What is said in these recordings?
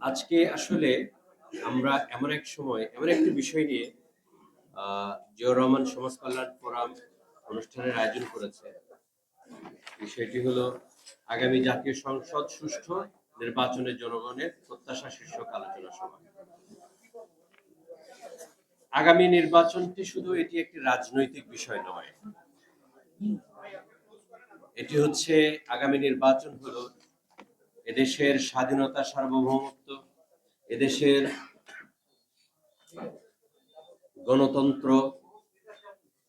আজকে আসলে আমরা এমন এক সময় এমন একটি বিষয় নিয়ে আহ, জিয়াউর রহমান সমাজ কল্যাণ ফোরাম অনুষ্ঠানের আয়োজন করেছে। বিষয়টি হলো আগামী জাতীয় সংসদ সুষ্ঠু নির্বাচনের জনগণের প্রত্যাশা শীর্ষক আলোচনা সভা। আগামী নির্বাচনটি শুধু এটি একটি রাজনৈতিক বিষয় নয়। এটি হচ্ছে আগামী নির্বাচন হলো এদেশের স্বাধীনতা সার্বভৌমত্ব, এদেশের গণতন্ত্র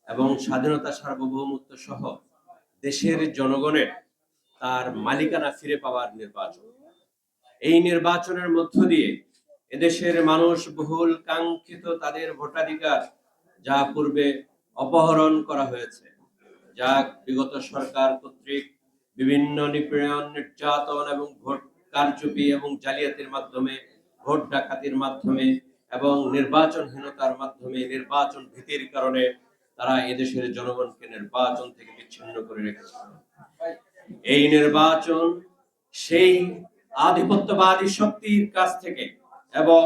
এবং স্বাধীনতা সার্বভৌমত্ব সহ দেশের জনগণের তার মালিকানা ফিরে পাওয়ার নির্বাচন। এই নির্বাচনের মধ্য দিয়ে এদেশের মানুষ বহুল কাঙ্ক্ষিত তাদের ভোটাধিকার যা পূর্বে অপহরণ করা হয়েছে, যা বিগত সরকার কর্তৃক বিভিন্ন নিপীড়ন, নির্যাতন এবং ভোট কারচুপি এবং জালিয়াতির মাধ্যমে, ভোট ডাকাতির মাধ্যমে এবং নির্বাচনহীনতার মাধ্যমে, নির্বাচন ভীতির কারণে তারা এদেশের জনগণকে নির্বাচন থেকে বিচ্ছিন্ন করে রেখেছে। এই নির্বাচন সেই আধিপত্যবাদী শক্তির কাছ থেকে এবং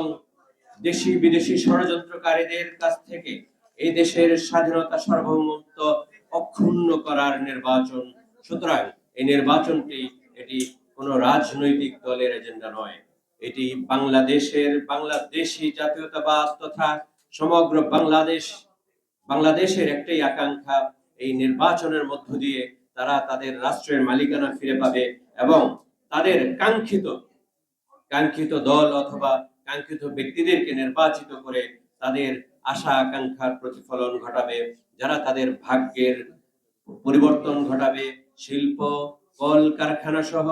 দেশি বিদেশি ষড়যন্ত্রকারীদের কাছ থেকে এই দেশের স্বাধীনতা সার্বভৌমত্ব অক্ষুণ্ণ করার নির্বাচন। সুতরাং এই নির্বাচনটি এটি কোনো রাজনৈতিক দলের এজেন্ডা নয়। এটি বাংলাদেশের বাংলাদেশি জাতীয়তাবাদ তথা সমগ্র বাংলাদেশ, বাংলাদেশের একটাই আকাঙ্ক্ষা এই নির্বাচনের মধ্য দিয়ে তারা তাদের রাষ্ট্রের মালিকানা ফিরে পাবে এবং তাদের কাঙ্ক্ষিত কাঙ্ক্ষিত দল অথবা কাঙ্ক্ষিত ব্যক্তিদেরকে নির্বাচিত করে তাদের আশা আকাঙ্ক্ষার প্রতিফলন ঘটাবে, যারা তাদের ভাগ্যের পরিবর্তন ঘটাবে শিল্প, কল কারখানা সহ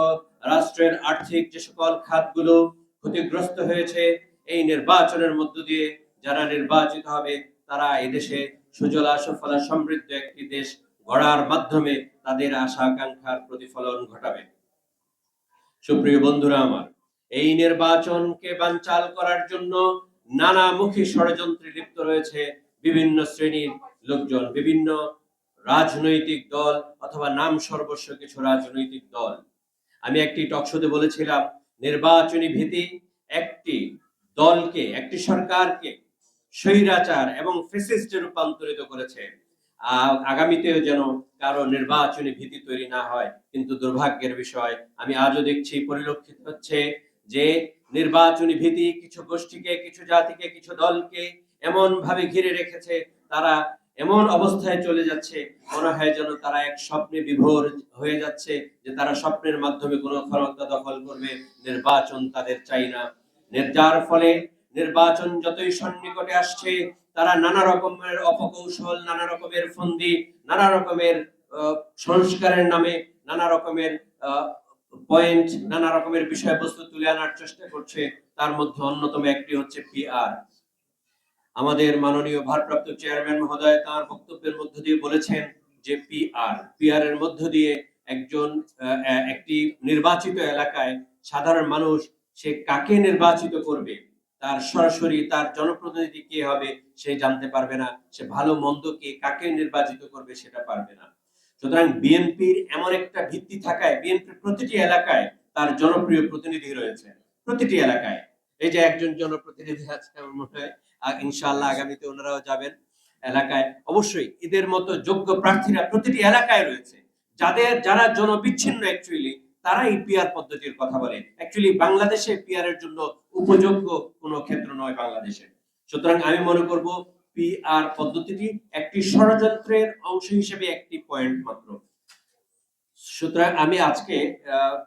রাষ্ট্রের আর্থিক যে সকল খাতগুলো ক্ষতিগ্রস্ত হয়েছে, এই নির্বাচনের মধ্য দিয়ে যারা নির্বাচিত হবে, তারা এদেশে সুজলা, সুফলা সমৃদ্ধ একটি দেশ গড়ার মাধ্যমে তাদের আশা আকাঙ্ক্ষার প্রতিফলন ঘটাবে। সুপ্রিয় বন্ধুরা আমার, এই নির্বাচনকে বানচাল করার জন্য নানামুখী ষড়যন্ত্রে লিপ্ত রয়েছে বিভিন্ন শ্রেণির লোকজন, বিভিন্ন রাজনৈতিক দল অথবা নাম সর্বস্ব কিছু রাজনৈতিক দল। আমি একটি টকশোতে বলেছিলাম, নির্বাচনী ভীতি একটি দলকে, একটি সরকারকে স্বৈরাচার এবং ফেসিস্টে রূপান্তরিত করেছে। আগামীতেও যেন কারও নির্বাচনী ভীতি তৈরি না হয়, কিন্তু দুর্ভাগ্যের বিষয়, আমি আজও দেখছি পরিলক্ষিত হচ্ছে যে নির্বাচনী ভীতি কিছু গোষ্ঠীকে, কিছু জাতিকে, কিছু দলকে এমন ভাবে ঘিরে রেখেছে, তারা এমন অবস্থায় চলে যাচ্ছে, মনে হয় যেন তারা এক স্বপ্নে বিভোর হয়ে যাচ্ছে, যে তারা স্বপ্নের মাধ্যমে কোনো ক্ষমতা দখল করবে, নির্বাচন তাদের চাই না। যার ফলে নির্বাচন যতই সন্নিকটে আসছে, তারা নানা রকমের অপকৌশল, নানা রকমের ফন্দি, নানা রকমের সংস্কারের নামে নানা রকমের পয়েন্ট নানা রকমের বিষয়বস্তু তুলে আনার চেষ্টা করছে। তার মধ্যে অন্যতম একটি হচ্ছে পিআর আমাদের মাননীয় ভারপ্রাপ্ত চেয়ারম্যান মহোদয় তার বক্তব্যের মধ্য দিয়ে বলেছেন যে পিআর পিআর এর মধ্য দিয়ে একজন একটি নির্বাচিত এলাকায় সাধারণ মানুষ সে কাকে নির্বাচিত করবে? তার সরাসরি তার জনপ্রতিনিধি কে হবে সে জানতে পারবে না। সে ভালো, মন্দ কে কাকে নির্বাচিত করবে সেটা পারবে না। সুতরাং বিএনপির এমন একটা ভিত্তি থাকায়, বিএনপির প্রতিটি এলাকায় তার জনপ্রিয় প্রতিনিধি রয়েছে। প্রতিটি এলাকায়। এই যে একজন জনপ্রতিনিধি আছে আমার মনে হয় ইনশাআল্লাহ আগামীতে ওনারাও যাবেন এলাকায়। অবশ্যই এদের মতো যোগ্য প্রার্থীরা প্রতিটি এলাকায় রয়েছে। যাদের, যারা জনবিচ্ছিন্ন অ্যাকচুয়ালি তারা এই পিআর পদ্ধতির কথা বলে। অ্যাকচুয়ালি বাংলাদেশে পিআর এর জন্য উপযোগ্য কোনো ক্ষেত্র নয় বাংলাদেশে। সুতরাং আমি মনে করব পিআর পদ্ধতিটি একটি ষড়যন্ত্রের অংশ হিসেবে একটি পয়েন্ট মাত্র। সুতরাং আমি আজকে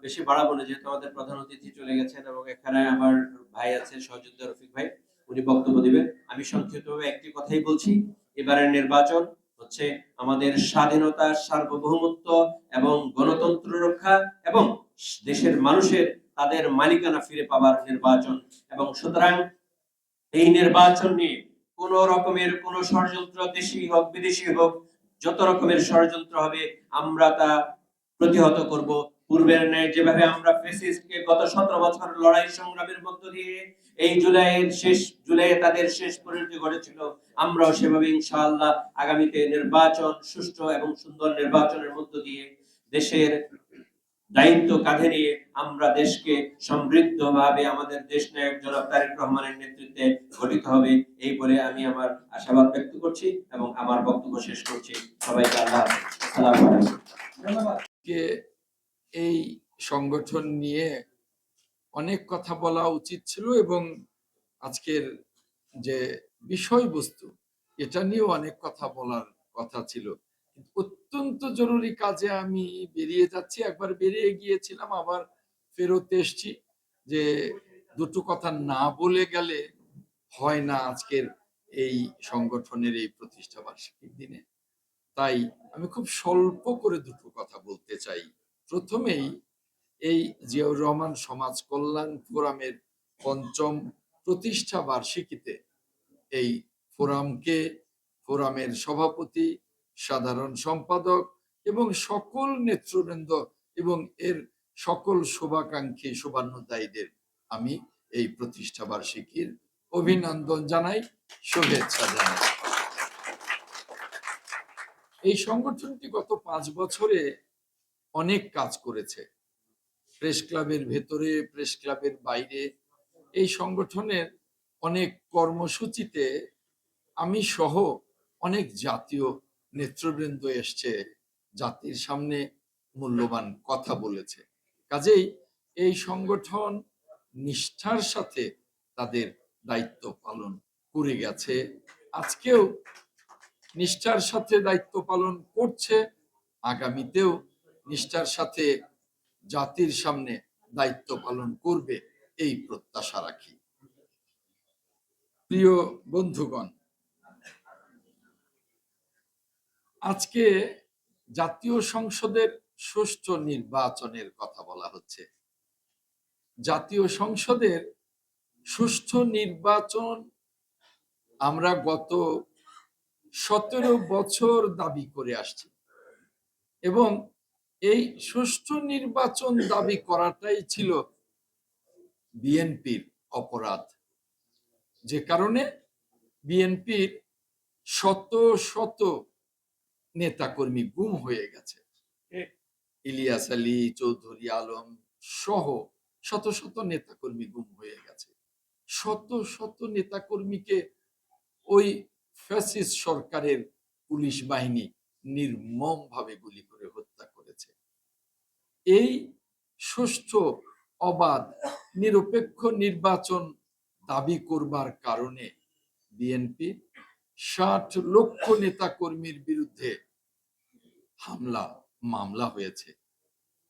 বেশি বাড়াবো না, যেহেতু আমাদের প্রধান অতিথি চলে গেছেন এবং এখানে আমার ভাই আছে, সহযোদ্ধা রফিক ভাই। উনি বক্তব্য দিবেন। আমি সংক্ষিপ্তভাবে একটি কথাই বলছি। এবারের নির্বাচন হচ্ছে আমাদের স্বাধীনতা, সার্বভৌমত্ব এবং গণতন্ত্র রক্ষা এবং দেশের মানুষের তাদের মালিকানা ফিরে পাবার নির্বাচন। এবং সুতরাং এই নির্বাচন নিয়ে কোন রকমের কোন ষড়যন্ত্র দেশি হোক, বিদেশি হোক, যত রকমের ষড়যন্ত্র হবে, আমরা তা প্রতিহত করব। পূর্বের ন্যায় যেভাবে আমরা ফেসিস্টকে গত সতেরো বছর লড়াই সংগ্রামের মধ্য দিয়ে এই জুলাইয়ের শেষ জুলাইয়ে তাদের শেষ পরিণতি ঘটেছিল আমরাও সেভাবে ইনশাআল্লাহ আগামীতে নির্বাচন সুষ্ঠু এবং সুন্দর নির্বাচনের মধ্য দিয়ে দেশের দায়িত্ব কাঁধে নিয়ে আমরা দেশকে সমৃদ্ধভাবে আমাদের দেশ নায়ক জনাব তারেক রহমানের নেতৃত্বে গঠিত হবে এই বলে আমি আমার আশাবাদ ব্যক্ত করছি এবং আমার বক্তব্য শেষ করছি। সবাইকে আল্লাহ। আসসালামু আলাইকুম। কে এই সংগঠন নিয়ে অনেক কথা বলা উচিত ছিল এবং আজকের যে বিষয়বস্তু, এটা নিয়েও অনেক কথা বলার কথা ছিল। অত্যন্ত জরুরি কাজে আমি বেরিয়ে যাচ্ছি। একবার বেরিয়ে গিয়েছিলাম, আবার ফেরত এসছি যে দুটো কথা না বলে গেলে হয় না আজকের এই সংগঠনের এই প্রতিষ্ঠা বার্ষিকীর দিনে। তাই আমি খুব স্বল্প করে দুটো কথা বলতে চাই। প্রথমেই এই জিয়াউর রহমান সমাজ কল্যাণ ফোরামের পঞ্চম প্রতিষ্ঠা বার্ষিকীতে এই ফোরামকে ফোরামের সভাপতি, সাধারণ সম্পাদক এবং সকল নেতৃবৃন্দ এবং এর সকল শুভাকাঙ্ক্ষী শুভান্নদায়ীদের আমি এই প্রতিষ্ঠা বার্ষিকীর অভিনন্দন জানাই, শুভেচ্ছা জানাই। এই সংগঠনটি গত পাঁচ বছরে অনেক কাজ করেছে। প্রেস ক্লাবের ভেতরে, প্রেস ক্লাবের বাইরে। এই সংগঠনের অনেক কর্মসূচিতে আমি সহ অনেক জাতীয় নেতৃবৃন্দ এসছে, জাতির সামনে মূল্যবান কথা বলেছে। কাজেই এই সংগঠন নিষ্ঠার সাথে তাদের দায়িত্ব পালন করে গেছে। আজকেও নিষ্ঠার সাথে দায়িত্ব পালন করছে। আগামীতেও নিষ্ঠার সাথে জাতির সামনে দায়িত্ব পালন করবে, এই প্রত্যাশা রাখি। প্রিয় বন্ধুগণ, আজকে জাতীয় সংসদের সুষ্ঠু নির্বাচনের কথা বলা হচ্ছে। জাতীয় সংসদের সুষ্ঠু নির্বাচন আমরা গত সতেরো বছর দাবি করে আসছি এবং এই সুষ্ঠু নির্বাচন দাবি করাটাই ছিল বিএনপির অপরাধ। যে কারণে বিএনপির শত শত নেতাকর্মী গুম হয়ে গেছে। ইলিয়াস আলী চৌধুরী আলম সহ শত শত নেতাকর্মী গুম হয়ে গেছে। শত শত নেতাকর্মীকে ওই ফ্যাসিস সরকারের পুলিশ বাহিনী নির্মম ভাবে গুলি করে হত্যা এই সুষ্ঠু, অবাধ, নিরপেক্ষ নির্বাচন দাবি করবার কারণে বিএনপি ষাট লক্ষ নেতা কর্মীর বিরুদ্ধে হামলা, মামলা হয়েছে।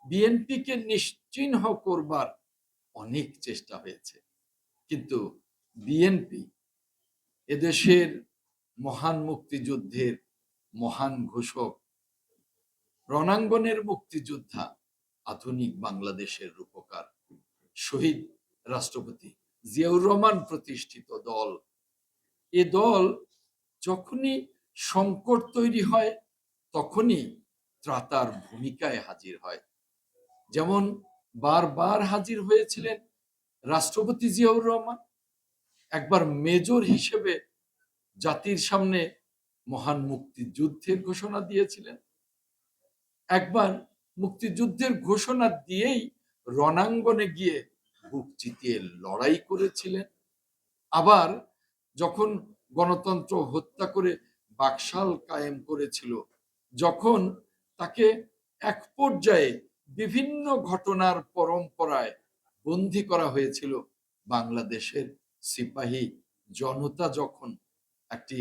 বিএনপিকে নিশ্চিহ্ন করবার অনেক চেষ্টা হয়েছে। কিন্তু বিএনপি এদেশের মহান মুক্তিযুদ্ধের মহান ঘোষক, রণাঙ্গনের মুক্তিযোদ্ধা আধুনিক বাংলাদেশের রূপকার। শহীদ রাষ্ট্রপতি জিয়াউর রহমান প্রতিষ্ঠিত দল। এ দল যখনই সংকট তৈরি হয়, তখনই ত্রাতার ভূমিকায় হাজির হয়। যেমন বারবার হাজির হয়েছিলেন রাষ্ট্রপতি জিয়াউর রহমান, একবার মেজর হিসেবে জাতির সামনে মহান মুক্তিযুদ্ধের ঘোষণা দিয়েছিলেন, একবার মুক্তিযুদ্ধের ঘোষণা দিয়েই রণাঙ্গনে গিয়ে বুক চিতিয়ে লড়াই করেছিলেন। আবার যখন গণতন্ত্র হত্যা করে বাকশাল কায়েম করেছিল, যখন তাকে এক পর্যায়ে বিভিন্ন ঘটনার পরম্পরায় বন্দি করা হয়েছিল, বাংলাদেশের সিপাহী জনতা যখন একটি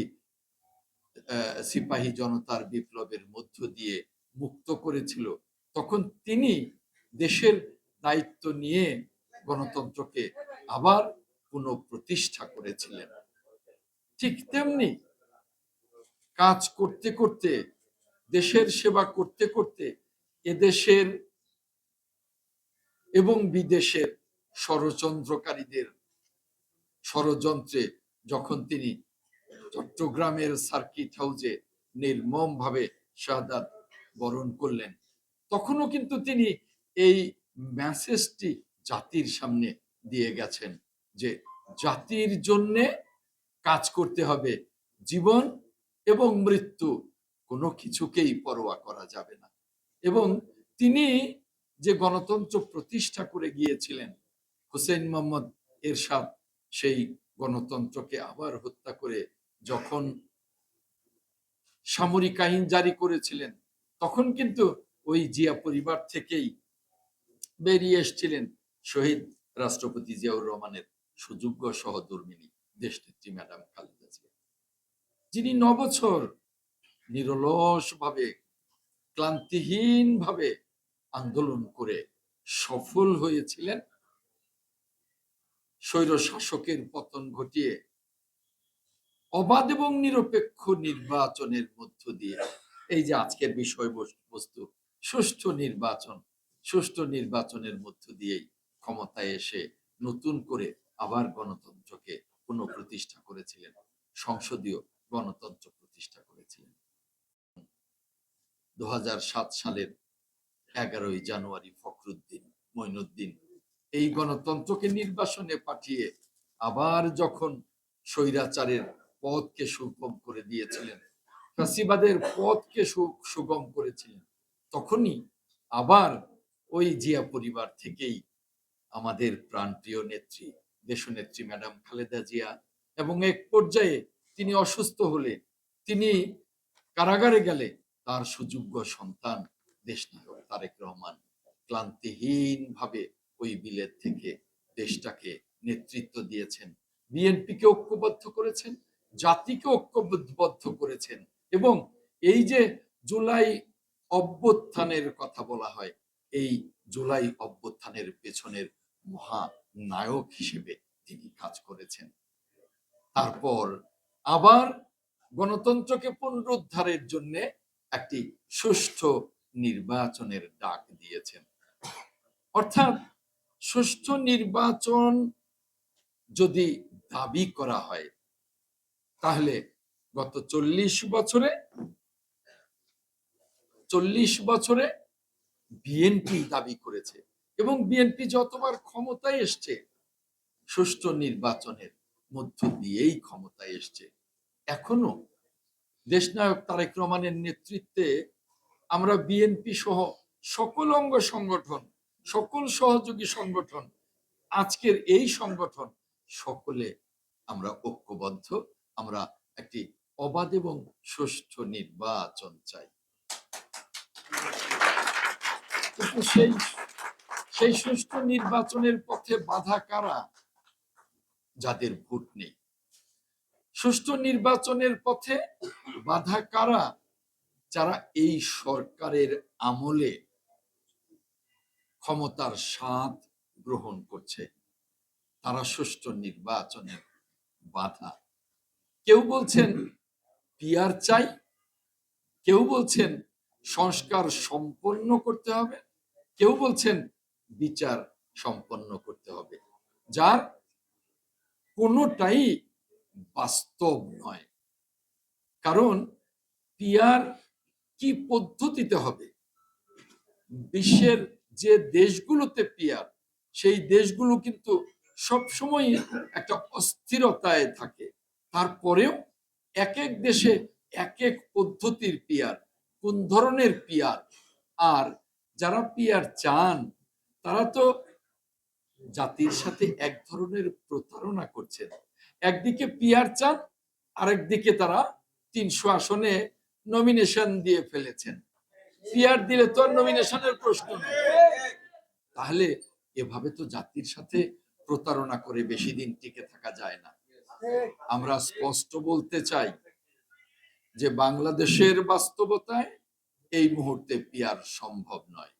সিপাহী জনতার বিপ্লবের মধ্য দিয়ে মুক্ত করেছিল তখন তিনি দেশের দায়িত্ব নিয়ে গণতন্ত্রকে আবার পুনঃপ্রতিষ্ঠা করেছিলেন। ঠিক তেমনি কাজ করতে করতে, দেশের সেবা করতে করতে এদেশের এবং বিদেশের ষড়যন্ত্রকারীদের ষড়যন্ত্রে যখন তিনি চট্টগ্রামের সার্কিট হাউজে নির্মম ভাবে বরণ করলেন তখনও কিন্তু তিনি এই মেসেজটি জাতির সামনে দিয়ে গেছেন যে জাতির জন্যে কাজ করতে হবে, জীবন এবং মৃত্যু কোনো কিছুকেই পরোয়া করা যাবে না। এবং তিনি যে গণতন্ত্র প্রতিষ্ঠা করে গিয়েছিলেন হুসেন মোহাম্মদ এরশাদ সেই গণতন্ত্রকে আবার হত্যা করে যখন সামরিক আইন জারি করেছিলেন, তখন কিন্তু ওই জিয়া পরিবার থেকেই বেরিয়ে এসেছিলেন শহীদ রাষ্ট্রপতি জিয়াউর রহমানের সুযোগ্য সহধর্মিনী, দেশনেত্রী ম্যাডাম খালেদা জিয়া। যিনি নবছর নিরলস ভাবে ক্লান্তিহীন ভাবে আন্দোলন করে সফল হয়েছিলেন স্বৈর শাসকের পতন ঘটিয়ে অবাধ এবং নিরপেক্ষ নির্বাচনের মধ্য দিয়ে এই যে আজকের বিষয়বস্তু সুষ্ঠু নির্বাচন, সুষ্ঠু নির্বাচনের মধ্য দিয়েই ক্ষমতায় এসে নতুন করে আবার গণতন্ত্রকে পুনঃপ্রতিষ্ঠা করেছিলেন, সংসদীয় গণতন্ত্র প্রতিষ্ঠা করেছিলেন। দু সালের এগারোই জানুয়ারি ফখরুদ্দিন মঈনুদ্দিন এই গণতন্ত্রকে নির্বাসনে পাঠিয়ে আবার যখন স্বৈরাচারের পথকে সুগম করে দিয়েছিলেন ফাঁসিবাদের পথকে সুগম করেছিলেন তখনই আবার ওই জিয়া পরিবার থেকেই আমাদের প্রাণপ্রিয় নেত্রী, দেশনেত্রী ম্যাডাম খালেদা জিয়া এবং এক পর্যায়ে তিনি অসুস্থ হলে তিনি কারাগারে গেলে তার সুযোগ্য সন্তান দেশনায়ক তারেক রহমান ক্লান্তিহীন ভাবে ওই বিলেত থেকে দেশটাকে নেতৃত্ব দিয়েছেন। বিএনপিকে ঐক্যবদ্ধ করেছেন, জাতিকে ঐক্যবদ্ধ করেছেন এবং এই যে জুলাই অভ্যুত্থানের কথা বলা হয়। এই জুলাই অভ্যুত্থানের পেছনের মহা নায়ক হিসেবে তিনি কাজ করেছেন। তারপর আবার গণতন্ত্রকে পুনরুদ্ধারের জন্য একটি সুষ্ঠু নির্বাচনের ডাক দিয়েছেন। অর্থাৎ সুষ্ঠু নির্বাচন যদি দাবি করা হয়, তাহলে গত চল্লিশ বছরে চল্লিশ বছরে বিএনপি দাবি করেছে এবং বিএনপি যতবার ক্ষমতায় এসছে, সুষ্ঠু নির্বাচনের মধ্য দিয়েই ক্ষমতায় এসছে। এখনও দেশনায়ক তারেক রহমানের নেতৃত্বে আমরা বিএনপি সহ সকল অঙ্গ সংগঠন, সকল সহযোগী সংগঠন, আজকের এই সংগঠন সকলে আমরা ঐক্যবদ্ধ, আমরা একটি অবাধ এবং সুষ্ঠু নির্বাচন চাই। কিন্তু সেই সেই সুষ্ঠু নির্বাচনের পথে বাধা কারা? যাদের ভোট নেই। সুষ্ঠু নির্বাচনের পথে বাধা কারা? যারা এই সরকারের আমলে ক্ষমতার স্বাদ গ্রহণ করছে। তারা সুষ্ঠু নির্বাচনের বাধা। কেউ বলছেন, পিয়ার চাই। কেউ বলছেন সংস্কার সম্পন্ন করতে হবে। কেউ বলছেন বিচার সম্পন্ন করতে হবে। যার কোনোটাই বাস্তব নয়। কারণ পিয়ার কি পদ্ধতিতে হবে? বিশ্বের যে দেশগুলোতে পিয়ার, সেই দেশগুলো কিন্তু সবসময় একটা অস্থিরতায় থাকে। তারপরেও এক এক দেশে এক এক পদ্ধতির পিয়ার। কোন ধরনের পিয়ার? আর যারা পিয়ার চান, তারা তো জাতির সাথে এক ধরনের প্রতারণা করছেন। একদিকে পিয়ার চান, আরেকদিকে তারা তিনশো আসনে নমিনেশন দিয়ে ফেলেছেন। পিয়ার দিলে তো নমিনেশনের প্রশ্ন তাহলে এভাবে তো জাতির সাথে প্রতারণা করে বেশি দিন টিকে থাকা যায় না। আমরা স্পষ্ট বলতে চাই যে বাংলাদেশের বাস্তবতায় এই মুহূর্তে পিয়ার সম্ভব নয়।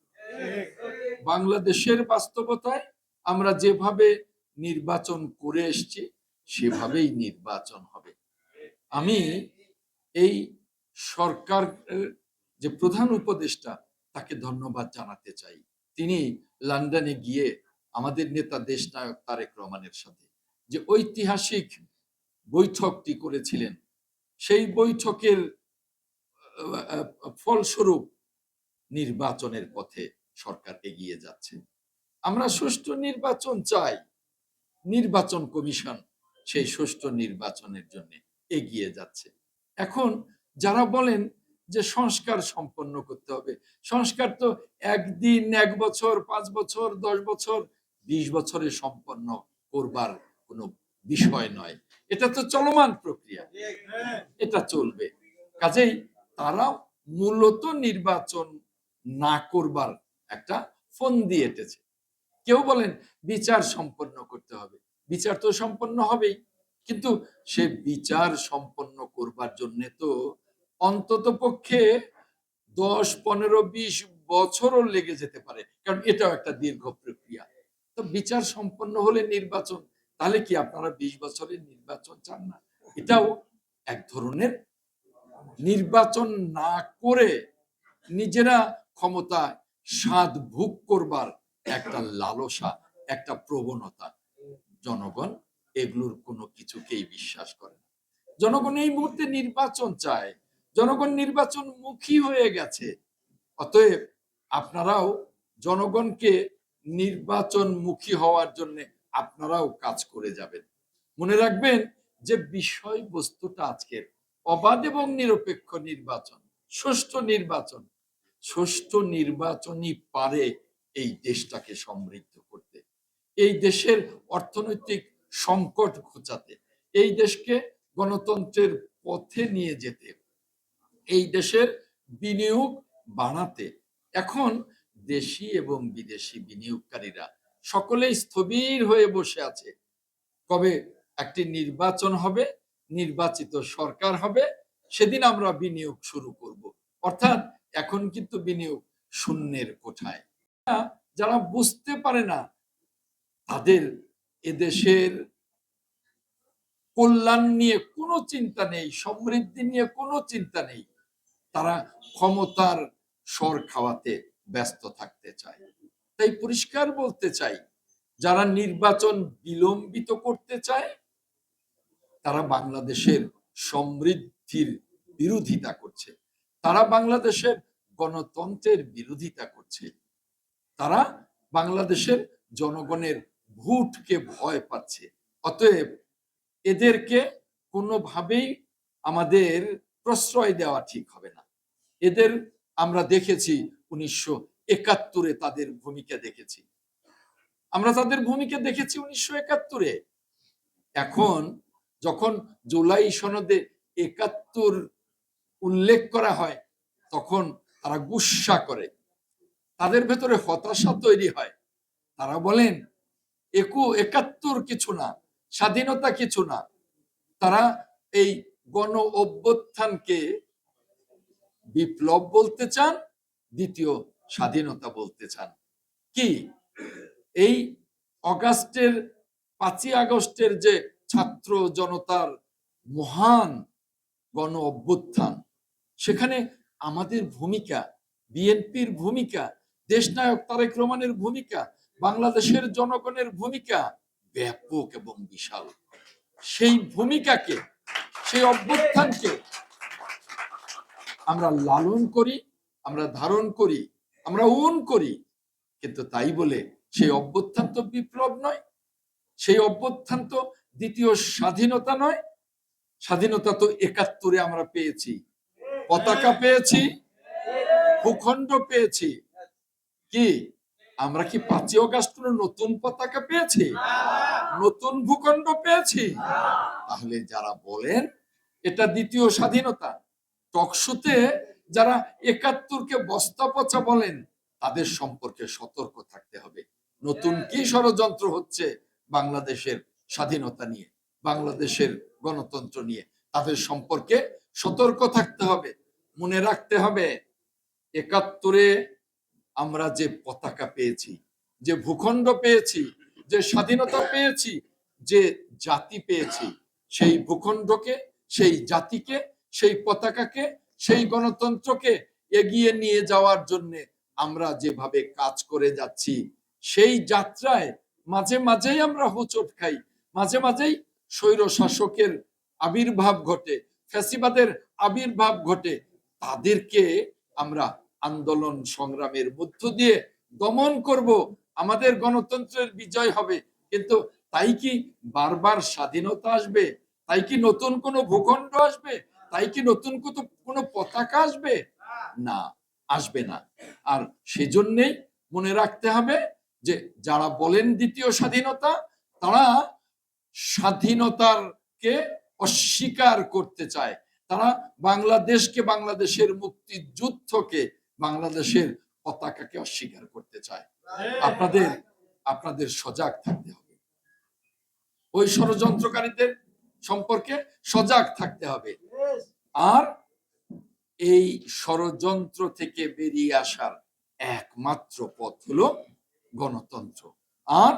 বাংলাদেশের বাস্তবতায় আমরা যেভাবে নির্বাচন করে এসছি, সেভাবেই নির্বাচন হবে। আমি এই সরকার, যে প্রধান উপদেষ্টা, তাকে ধন্যবাদ জানাতে চাই। তিনি লন্ডনে গিয়ে আমাদের নেতা দেশনায়ক তারেক রহমানের সাথে যে ঐতিহাসিক বৈঠকটি করেছিলেন সেই বৈঠকের ফলস্বরূপ নির্বাচনের পথে সরকার এগিয়ে যাচ্ছে। আমরা সুষ্ঠু নির্বাচন চাই। নির্বাচন কমিশন সেই সুষ্ঠু নির্বাচনের জন্য এগিয়ে যাচ্ছে। এখন যারা বলেন যে সংস্কার সম্পন্ন করতে হবে, সংস্কার তো একদিন, এক বছর, পাঁচ বছর, দশ বছর, বিশ বছরে সম্পন্ন করবার কোনো বিষয় নয়। এটা তো চলমান প্রক্রিয়া। এটা চলবে। কাজেই তারা মূলত নির্বাচন না করবার একটা ফোন দিয়ে এটেছে। কেউ বলেন, বিচার সম্পন্ন করতে হবে। বিচার তো সম্পন্ন হবেই। কিন্তু সে বিচার সম্পন্ন করবার জন্য তো অন্তত পক্ষে দশ, পনেরো, বিশ বছরও লেগে যেতে পারে। কারণ এটাও একটা দীর্ঘ প্রক্রিয়া। তো বিচার সম্পন্ন হলে নির্বাচন তাহলে কি আপনারা বিশ বছরের নির্বাচন চান না? এটাও এক ধরনের নির্বাচন না করে নিজেরা ক্ষমতা স্বাদ ভোগ করবার একটা লালসা, একটা প্রবণতা। জনগণ এগুলোর কোনো কিছুকেই বিশ্বাস করে না। জনগণ এই মুহূর্তে নির্বাচন চায়। জনগণ নির্বাচন মুখী হয়ে গেছে। অতএব আপনারাও জনগণকে নির্বাচন মুখী হওয়ার জন্য আপনারাও কাজ করে যাবেন। মনে রাখবেন যে বিষয়বস্তুটা আজকের অবাধ এবং নিরপেক্ষ নির্বাচন, সুষ্ঠু নির্বাচন, সুষ্ঠু নির্বাচনই পারে এই দেশটাকে সমৃদ্ধ করতে। এই দেশের অর্থনৈতিক সংকট ঘোচাতে, এই দেশকে গণতন্ত্রের পথে নিয়ে যেতে, এই দেশের বিনিয়োগ বাড়াতে, এখন দেশি এবং বিদেশি বিনিয়োগকারীরা সকলেই স্থবির হয়ে বসে আছে। কবে একটি নির্বাচন হবে, নির্বাচিত সরকার হবে, সেদিন আমরা বিনিয়োগ শুরু করব। অর্থাৎ এখন কিন্তু বিনিয়োগ শূন্যের কোঠায়। যারা বুঝতে পারে না তাদের এদেশের কল্যাণ নিয়ে কোনো চিন্তা নেই, সমৃদ্ধি নিয়ে কোনো চিন্তা নেই। তারা ক্ষমতার স্বর খাওয়াতে ব্যস্ত থাকতে চায়। তাই পরিষ্কার বলতে চাই, যারা নির্বাচন বিলম্বিত করতে চায়, তারা বাংলাদেশের সমৃদ্ধির বিরোধিতা করছে। তারা বাংলাদেশের গণতন্ত্রের বিরোধিতা করছে। তারা বাংলাদেশের জনগণের ভোটকে ভয় পাচ্ছে। অতএব এদেরকে কোনোভাবেই আমাদের প্রশ্রয় দেওয়া ঠিক হবে না। এদের আমরা দেখেছি উনিশশো একাত্তরে তাদের ভূমিকা দেখেছি। আমরা তাদের ভূমিকা দেখেছি উনিশশো একাত্তরে। এখন যখন জুলাই সনদে একাত্তর উল্লেখ করা হয়, তখন তারা গুসা করে। তাদের ভেতরে হতাশা তৈরি হয়। তারা বলেন, একু, একাত্তর কিছু না, স্বাধীনতা কিছু না। তারা এই গণ অভ্যুত্থানকে বিপ্লব বলতে চান, দ্বিতীয় স্বাধীনতা বলতে চান। কি? এই অগাস্টের পাঁচই আগস্টের যে ছাত্র জনতার মহান গণ অভ্যুত্থান, সেখানে আমাদের ভূমিকা, বিএনপির ভূমিকা দেশনায়ক তারেক রহমানের ভূমিকা, বাংলাদেশের জনগণের ভূমিকা ব্যাপক এবং বিশাল। সেই ভূমিকাকে, সেই অভ্যুত্থানকে আমরা লালন করি, আমরা ধারণ করি আমরা উন করি। কিন্তু তাই বলে সেই অভ্যুত্থান তো বিপ্লব নয়, সেই অভ্যুত্থান তো দ্বিতীয় স্বাধীনতা নয়। স্বাধীনতা তো একাত্তরে আমরা পেয়েছি, পতাকা পেয়েছি, ভূখণ্ড পেয়েছি। কি? আমরা কি পাঁচই অগাস্ট নতুন পতাকা পেয়েছি? নতুন ভূখণ্ড পেয়েছি? তাহলে যারা বলেন, এটা দ্বিতীয় স্বাধীনতা, টকশোতে যারা একাত্তরকে বস্তা পচা বলেন, তাদের সম্পর্কে সতর্ক থাকতে হবে। নতুন কি ষড়যন্ত্র হচ্ছে বাংলাদেশের স্বাধীনতা নিয়ে, বাংলাদেশের গণতন্ত্র নিয়ে? তাদের সম্পর্কে সতর্ক থাকতে হবে, মনে রাখতে হবে, একাত্তরে আমরা যে পতাকা পেয়েছি, যে ভূখণ্ড পেয়েছি, যে স্বাধীনতা পেয়েছি, যে জাতি পেয়েছি, সেই ভূখণ্ডকে, সেই জাতিকে, সেই পতাকাকে সেই গণতন্ত্রকে এগিয়ে নিয়ে যাওয়ার জন্য আমরা যেভাবে কাজ করে যাচ্ছি, সেই যাত্রায় মাঝে মাঝেই আমরা হোঁচট খাই। মাঝে মাঝেই স্বৈর শাসকের আবির্ভাব ঘটে, ফ্যাসিবাদের আবির্ভাব ঘটে। তাদেরকে আমরা আন্দোলন সংগ্রামের মধ্য দিয়ে দমন করব। আমাদের গণতন্ত্রের বিজয় হবে। কিন্তু তাই কি বারবার স্বাধীনতা আসবে? তাই কি নতুন কোনো ভূখণ্ড আসবে? তাই কি নতুন কত কোনো পতাকা আসবে? না আসবে না। আর সেজন্যেই মনে রাখতে হবে যে যারা বলেন দ্বিতীয় স্বাধীনতা, তারা স্বাধীনতারকে অস্বীকার করতে চায়। তারা বাংলাদেশকে, বাংলাদেশের মুক্তিযুদ্ধকে, বাংলাদেশের পতাকাকে অস্বীকার করতে চায়। আপনাদের আপনাদের সজাগ থাকতে হবে। ওই ষড়যন্ত্রকারীদের সম্পর্কে সজাগ থাকতে হবে। আর এই ষড়যন্ত্র থেকে বেরিয়ে আসার একমাত্র পথ হলো গণতন্ত্র। আর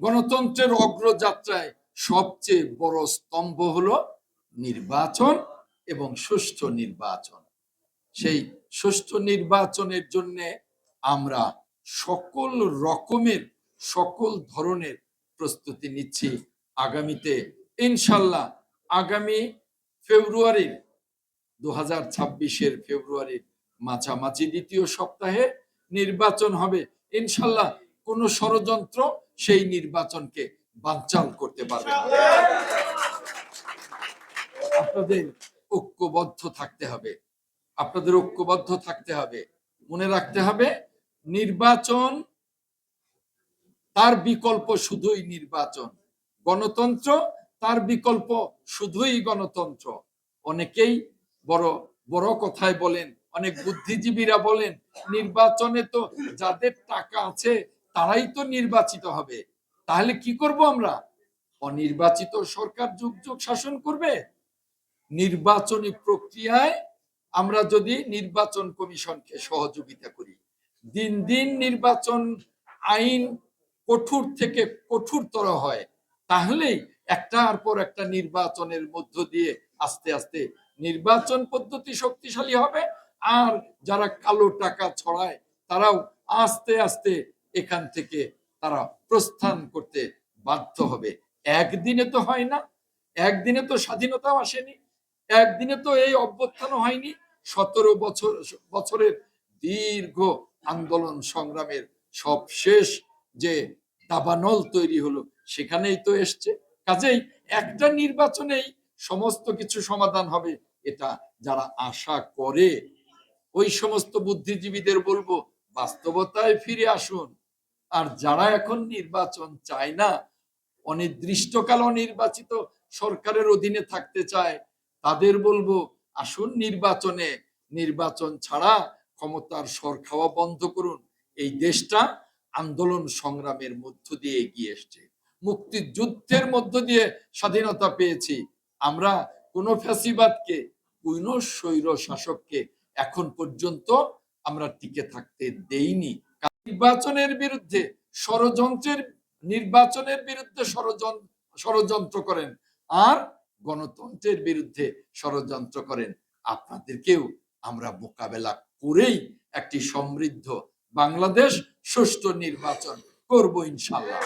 গণতন্ত্রের অগ্রযাত্রায় সবচেয়ে বড় স্তম্ভ হলো নির্বাচন এবং সুষ্ঠু নির্বাচন। সেই সুষ্ঠু নির্বাচনের জন্য আমরা সকল রকমের, সকল ধরনের প্রস্তুতি নিচ্ছি। আগামীতে ইনশাল্লাহ আগামী ফেব্রুয়ারির দু ছাব্বিশের ফেব্রুয়ারির মাঝামাঝি দ্বিতীয় সপ্তাহে নির্বাচন হবে। ইনশাল্লাহ কোন ষড়যন্ত্র সেই নির্বাচনকে বানচাল করতে পারবে আপনাদের ঐক্যবদ্ধ থাকতে হবে। আপনাদের ঐক্যবদ্ধ থাকতে হবে। মনে রাখতে হবে, নির্বাচন তার বিকল্প শুধুই নির্বাচন। গণতন্ত্র তার বিকল্প শুধুই গণতন্ত্র। অনেকেই বড় বড় কথায় বলেন, অনেক বুদ্ধিজীবীরা বলেন, নির্বাচনে তো যাদের টাকা আছে, তারাই তো নির্বাচিত হবে। তাহলে কি করব আমরা? অনির্বাচিত সরকার যুগ যুগ শাসন করবে? নির্বাচনী প্রক্রিয়ায় আমরা যদি নির্বাচন কমিশনকে সহযোগিতা করি, দিন দিন নির্বাচন আইন কঠোর থেকে কঠোরতর হয়, তাহলেই একটার পর একটা নির্বাচনের মধ্য দিয়ে আস্তে আস্তে নির্বাচন পদ্ধতি শক্তিশালী হবে, আর যারা কালো টাকা ছড়ায়, তারাও আস্তে আস্তে এখান থেকে তারা প্রস্থান করতে বাধ্য হবে। একদিনে তো হয় না, একদিনে তো স্বাধীনতাও আসেনি, একদিনে তো এই অভ্যুত্থান হয়নি। সতেরো বছর, বছরের দীর্ঘ আন্দোলন সংগ্রামের সব শেষ যে দাবানল তৈরি হলো, সেখানেই তো এসছে। কাজেই একটা নির্বাচনেই সমস্ত কিছু সমাধান হবে এটা যারা আশা করে, ওই সমস্ত বুদ্ধিজীবীদের বলব, বাস্তবতায় ফিরে আসুন। আর যারা এখন নির্বাচন চায় না, অনির্দিষ্টকাল অনির্বাচিত সরকারের অধীনে থাকতে চায়, তাদের বলব, আসুন নির্বাচনে। নির্বাচন ছাড়া ক্ষমতার সর খাওয়া বন্ধ করুন। এই দেশটা আন্দোলন সংগ্রামের মধ্য দিয়ে এগিয়ে এসছে। মুক্তিযুদ্ধের মধ্য দিয়ে স্বাধীনতা পেয়েছি। আমরা কোন ফ্যাসিবাদকে কোন শাসককে এখন পর্যন্ত আমরা টিকে থাকতে দেইনি। নির্বাচনের বিরুদ্ধে ষড়যন্ত্রের, নির্বাচনের বিরুদ্ধে ষড়যন্ত্র করেন আর গণতন্ত্রের বিরুদ্ধে ষড়যন্ত্র করেন। আপনাদেরকেও আমরা মোকাবেলা করেই একটি সমৃদ্ধ বাংলাদেশ সুষ্ঠু নির্বাচন করব ইনশাল্লাহ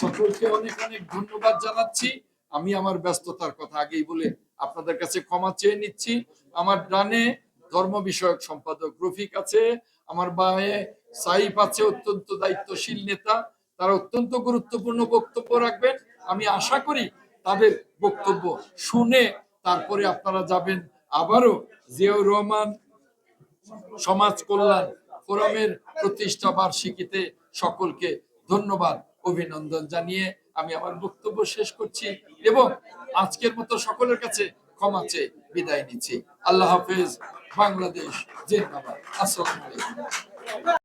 সকলকে অনেক অনেক ধন্যবাদ জানাচ্ছি। আমি আমার ব্যস্ততার কথা আগেই বলে আপনাদের কাছে ক্ষমা চেয়ে নিচ্ছি। আমার ডানে ধর্ম বিষয়ক সম্পাদক রফিক আছে, আমার বায়ে সাইফ আছে, অত্যন্ত দায়িত্বশীল নেতা। তারা অত্যন্ত গুরুত্বপূর্ণ বক্তব্য রাখবেন। আমি আশা করি তাদের বক্তব্য শুনে তারপরে আপনারা যাবেন আবারও জিয়াউর রহমান সমাজ কল্যাণ ফোরামের প্রতিষ্ঠা বার্ষিকীতে সকলকে ধন্যবাদ, অভিনন্দন জানিয়ে আমি আমার বক্তব্য শেষ করছি এবং আজকের মতো সকলের কাছে ক্ষমা চেয়ে বিদায় নিচ্ছি। আল্লাহ হাফেজ, বাংলাদেশ, জিন্দাবাদ। আসসালামু আলাইকুম।